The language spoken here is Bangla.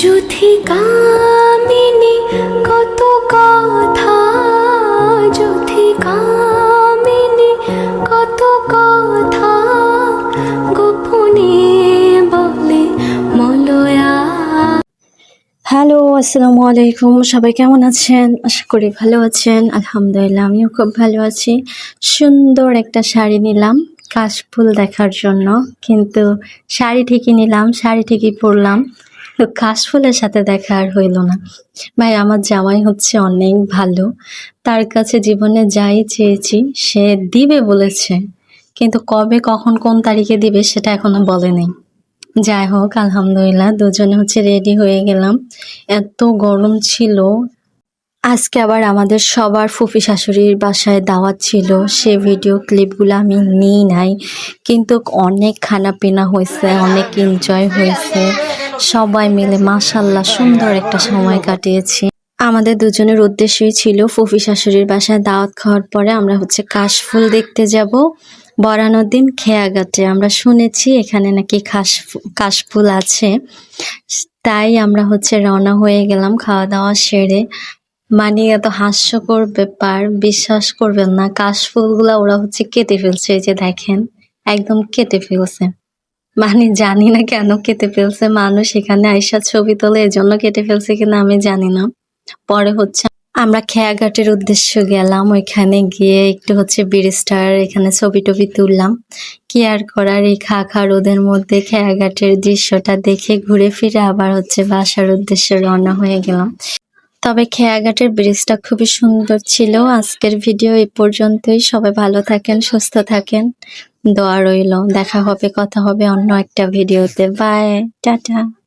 যুথিকামিনী কত কথা। যুথিকামিনী কত কথা। গোপনে বলে মলয়া। হ্যালো, আসসালামু আলাইকুম। সবাই কেমন আছেন? আশা করি ভালো আছেন। আলহামদুলিল্লাহ, আমিও খুব ভালো আছি। সুন্দর একটা শাড়ি নিলাম, কাশফুল দেখার জন্য। কিন্তু শাড়ি ঠিকই নিলাম, শাড়ি ঠিকই পরলাম। তো কাশফুলের সাথে দেখা আর হইল না। ভাই, আমার জামাই হচ্ছে অনেক ভালো। তার কাছে জীবনে যাই চেয়েছি, সে দিবে বলেছে। কিন্তু কবে, কখন, কোন তারিখে দিবে সেটা এখনও বলেনি যাই হোক, আলহামদুলিল্লাহ, দুজনে হচ্ছে রেডি হয়ে গেলাম। এত গরম ছিল। আজকে আবার আমাদের সবার ফুফি শাশুড়ির বাসায় দাওয়াত ছিল। সে ভিডিও ক্লিপগুলো আমি নিই নাই। কিন্তু অনেক খানা পিনা হয়েছে, অনেক এনজয় হয়েছে। সবাই মিলে মাসাল্লাহ সুন্দর একটা সময় কাটিয়েছি। আমাদের দুজনের উদ্দেশ্যই ছিল ফুফি শাশুড়ির বাসায় দাওয়াত খাওয়ার পরে আমরা হচ্ছে কাশফুল দেখতে যাব। বরানোর দিন খেয়াঘাটে। আমরা শুনেছি এখানে নাকি খাস কাশফুল আছে। তাই আমরা হচ্ছে রওনা হয়ে গেলাম খাওয়া দাওয়া সেরে। মানে এত হাস্যকর ব্যাপার, বিশ্বাস করবেন না, কাশফুলগুলা ওরা হচ্ছে কেটে ফেলছে, এই যে দেখেন, একদম কেটে ফেলছে। মানে জানি না কেন কেটে ফেলছে। মানুষ এখানে আইসা ছবি তোলে, এজন্য কেটে ফেলছে কিনা আমি জানি না। পরে হচ্ছে আমরা খেয়াঘাটের উদ্দেশ্য গেলাম। ওইখানে গিয়ে একটু হচ্ছে ব্রিজটার এখানে ছবি টবি তুললাম। কি আর করার? এই খা খা রোদের মধ্যে খেয়াঘাটের দৃশ্যটা দেখে ঘুরে ফিরে আবার হচ্ছে বাসার উদ্দেশ্যে রওনা হয়ে গেলাম। তবে খেয়াঘাটের ব্রিজটা খুবই সুন্দর ছিল। আজকের ভিডিও এ পর্যন্তই। সবাই ভালো থাকেন, সুস্থ থাকেন। দোয়া রইল। দেখা হবে, কথা হবে অন্য একটা ভিডিওতে। Bye, tata.